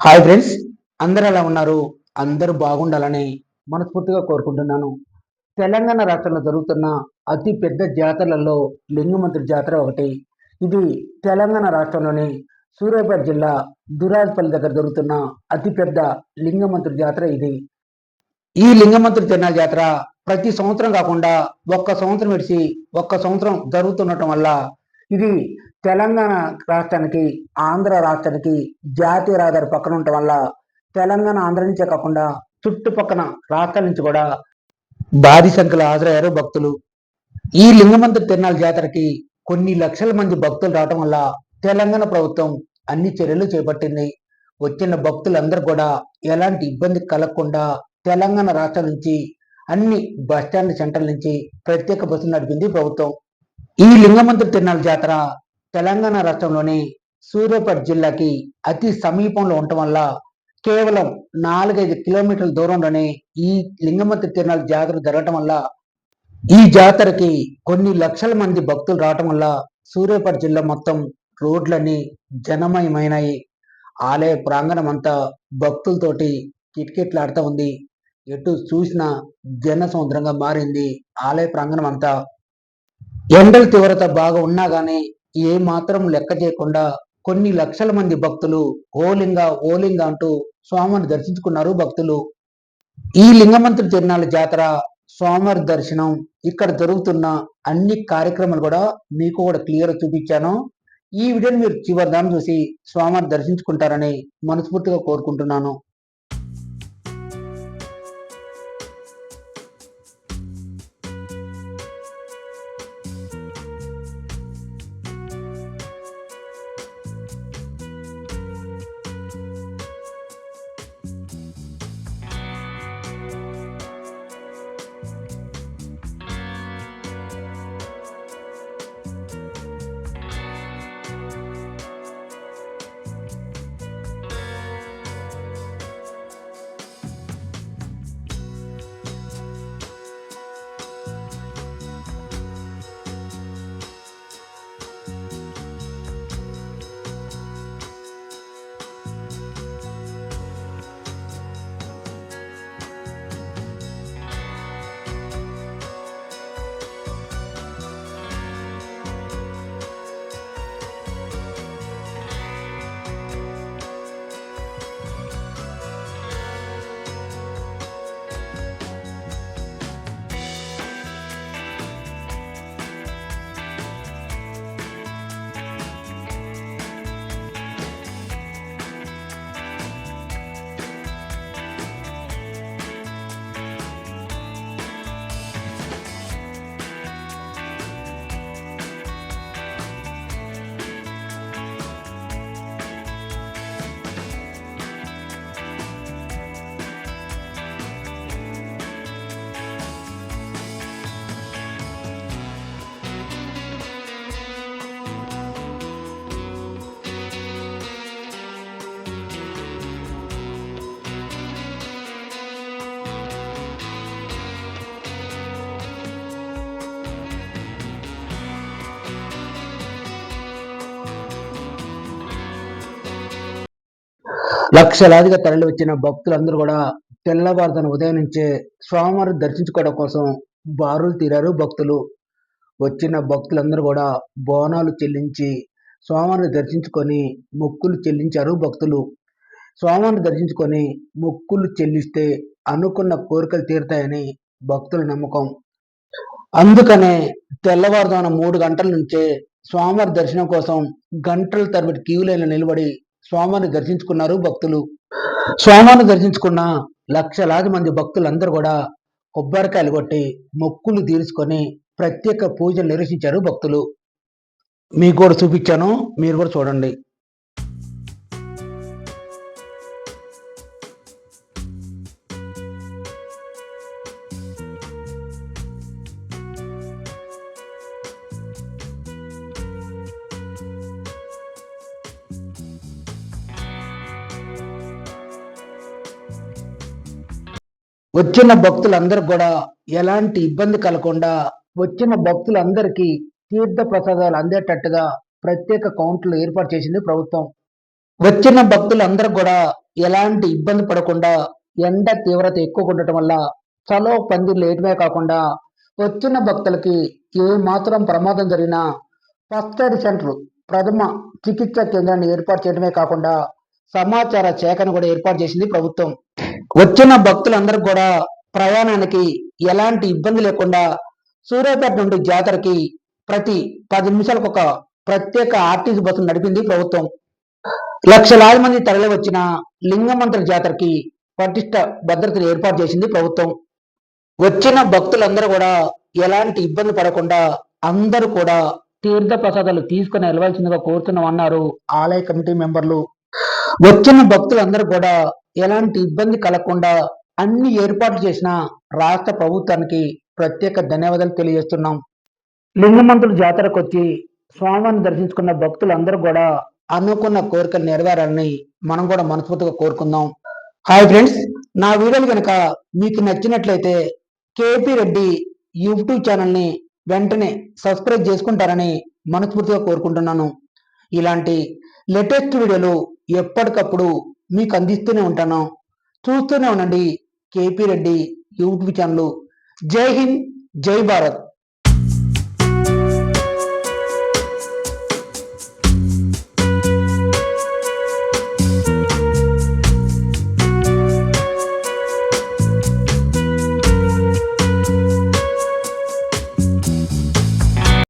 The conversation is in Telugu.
హాయ్ ఫ్రెండ్స్ అందరు ఎలా ఉన్నారు? అందరూ బాగుండాలని మనస్ఫూర్తిగా కోరుకుంటున్నాను. తెలంగాణ రాష్ట్రంలో జరుగుతున్న అతి పెద్ద జాతరలలో లింగమంత్రి జాతర ఒకటి. ఇది తెలంగాణ రాష్ట్రంలోని సూర్యాపేట జిల్లా దురాజ్పల్లి దగ్గర జరుగుతున్న అతి పెద్ద లింగమంత్రి జాతర ఇది. ఈ లింగమంత్రి తిరునాళ్ళ జాతర ప్రతి సంవత్సరం కాకుండా ఒక్క సంవత్సరం విడిచి ఒక్క సంవత్సరం జరుగుతుండటం వల్ల ఇది తెలంగాణ రాష్ట్రానికి ఆంధ్ర రాష్ట్రానికి జాతీయ రహదారి పక్కన ఉండటం వల్ల తెలంగాణ ఆంధ్ర నుంచే కాకుండా చుట్టుపక్కన రాష్ట్రాల నుంచి కూడా భారీ సంఖ్యలో హాజరయ్యారు భక్తులు. ఈ లింగమంత్రి తిరునాళ్ళ జాతరకి కొన్ని లక్షల మంది భక్తులు రావటం వల్ల తెలంగాణ ప్రభుత్వం అన్ని చర్యలు చేపట్టింది. వచ్చిన భక్తులందరూ కూడా ఎలాంటి ఇబ్బంది కలగకుండా తెలంగాణ రాష్ట్రం నుంచి అన్ని బస్టాండ్ సెంటర్ నుంచి ప్రత్యేక బస్సులు నడిపింది ప్రభుత్వం. ఈ లింగమంత్రి తిరునాళ్ళ జాతర తెలంగాణ రాష్ట్రంలోని సూర్యాపేట జిల్లాకి అతి సమీపంలో ఉండటం వల్ల కేవలం నాలుగైదు కిలోమీటర్ల దూరంలోనే ఈ లింగమతి తిరునాళ్ళ జాతర జరగటం వల్ల ఈ జాతరకి కొన్ని లక్షల మంది భక్తులు రావటం వల్ల సూర్యాపేట జిల్లా మొత్తం రోడ్లన్నీ జనమయమైనాయి. ఆలయ ప్రాంగణం అంతా భక్తులతోటి కిటకిట్లాడుతూ ఉంది. ఎటు చూసినా జన సముద్రంగా మారింది. ఆలయ ప్రాంగణం అంతా ఎండల తీవ్రత బాగా ఉన్నా కానీ ఏ మాత్రం లెక్క చేయకుండా కొన్ని లక్షల మంది భక్తులు ఓలింగ ఓలింగ అంటూ స్వామిని దర్శించుకున్నారు భక్తులు. ఈ లింగమంత్రి తిరునాళ్ళ జాతర స్వామివారి దర్శనం ఇక్కడ జరుగుతున్న అన్ని కార్యక్రమాలు కూడా మీకు కూడా క్లియర్ చూపించాను. ఈ వీడియోని మీరు చివరి దాన్ని చూసి స్వామివారి దర్శించుకుంటారని మనస్ఫూర్తిగా కోరుకుంటున్నాను. లక్షలాదిగా తరలి వచ్చిన భక్తులందరూ కూడా తెల్లవారుజామున ఉదయం నుంచే స్వామివారిని దర్శించుకోవడం కోసం బారులు తీరారు. భక్తులు వచ్చిన భక్తులందరూ కూడా బోనాలు చెల్లించి స్వామివారిని దర్శించుకొని మొక్కులు చెల్లించారు. భక్తులు స్వామివారిని దర్శించుకొని మొక్కులు చెల్లిస్తే అనుకున్న కోరికలు తీరుతాయని భక్తుల నమ్మకం. అందుకనే తెల్లవారుజామున మూడు గంటల నుంచే స్వామివారి దర్శనం కోసం గంటల తరబడి క్యూ లైన్లో నిలబడి స్వామిని దర్శించుకున్నారు భక్తులు. స్వామిని దర్శించుకున్న లక్షలాది మంది భక్తులందరూ కూడా కొబ్బరికాయలు కొట్టి మొక్కులు తీర్చుకొని ప్రత్యేక పూజలు నిర్వహించారు భక్తులు. మీకు కూడా చూపించాను మీరు కూడా చూడండి. వచ్చిన భక్తులందరూ కూడా ఎలాంటి ఇబ్బంది కలగకుండా వచ్చిన భక్తులందరికీ తీర్థ ప్రసాదాలు అందేటట్టుగా ప్రత్యేక కౌంటర్లు ఏర్పాటు చేసింది ప్రభుత్వం. వచ్చిన భక్తులందరూ కూడా ఎలాంటి ఇబ్బంది పడకుండా ఎండ తీవ్రత ఎక్కువ ఉండటం వల్ల చలో పందిర్లు లేటమే కాకుండా వచ్చిన భక్తులకి ఏ మాత్రం ప్రమాదం జరిగినా ఫస్ట్ ఎయిడ్ సెంటర్ ప్రథమ చికిత్స కేంద్రాన్ని ఏర్పాటు చేయడమే కాకుండా సమాచార శాఖను కూడా ఏర్పాటు చేసింది ప్రభుత్వం. వచ్చిన భక్తులందరూ కూడా ప్రయాణానికి ఎలాంటి ఇబ్బంది లేకుండా సూర్యాపేట నుండి జాతరకి ప్రతి పది నిమిషాలకు ఒక ప్రత్యేక ఆర్టీసీ బస్సును నడిపింది ప్రభుత్వం. లక్షలాది మంది తరలి వచ్చిన లింగమంత్ర జాతరకి పటిష్ట భద్రతను ఏర్పాటు చేసింది ప్రభుత్వం. వచ్చిన భక్తులందరూ కూడా ఎలాంటి ఇబ్బంది పడకుండా అందరూ కూడా తీర్థ ప్రసాదాలు తీసుకుని వెళ్ళవలసిందిగా కోరుతున్నామన్నారు ఆలయ కమిటీ మెంబర్లు. వచ్చిన భక్తులందరూ కూడా ఎలాంటి ఇబ్బంది కలగకుండా అన్ని ఏర్పాట్లు చేసిన రాష్ట్ర ప్రభుత్వానికి ప్రత్యేక ధన్యవాదాలు తెలియజేస్తున్నాం. లింగమంతుల జాతరకు వచ్చి స్వామివారిని దర్శించుకున్న భక్తులందరూ కూడా అనుకున్న కోరికలు నెరవేరాలని మనం కూడా మనస్ఫూర్తిగా కోరుకుందాం. హాయ్ ఫ్రెండ్స్ నా వీడియోలు కనుక మీకు నచ్చినట్లయితే కేపీ రెడ్డి యూట్యూబ్ ఛానల్ని వెంటనే సబ్స్క్రైబ్ చేసుకుంటారని మనస్ఫూర్తిగా కోరుకుంటున్నాను. ఇలాంటి లేటెస్ట్ వీడియోలు ఎప్పటికప్పుడు మీకు అందిస్తూనే ఉంటాను. చూస్తూనే ఉండండి. KP Reddy YouTube channel. జై హింద్ జై భారత్.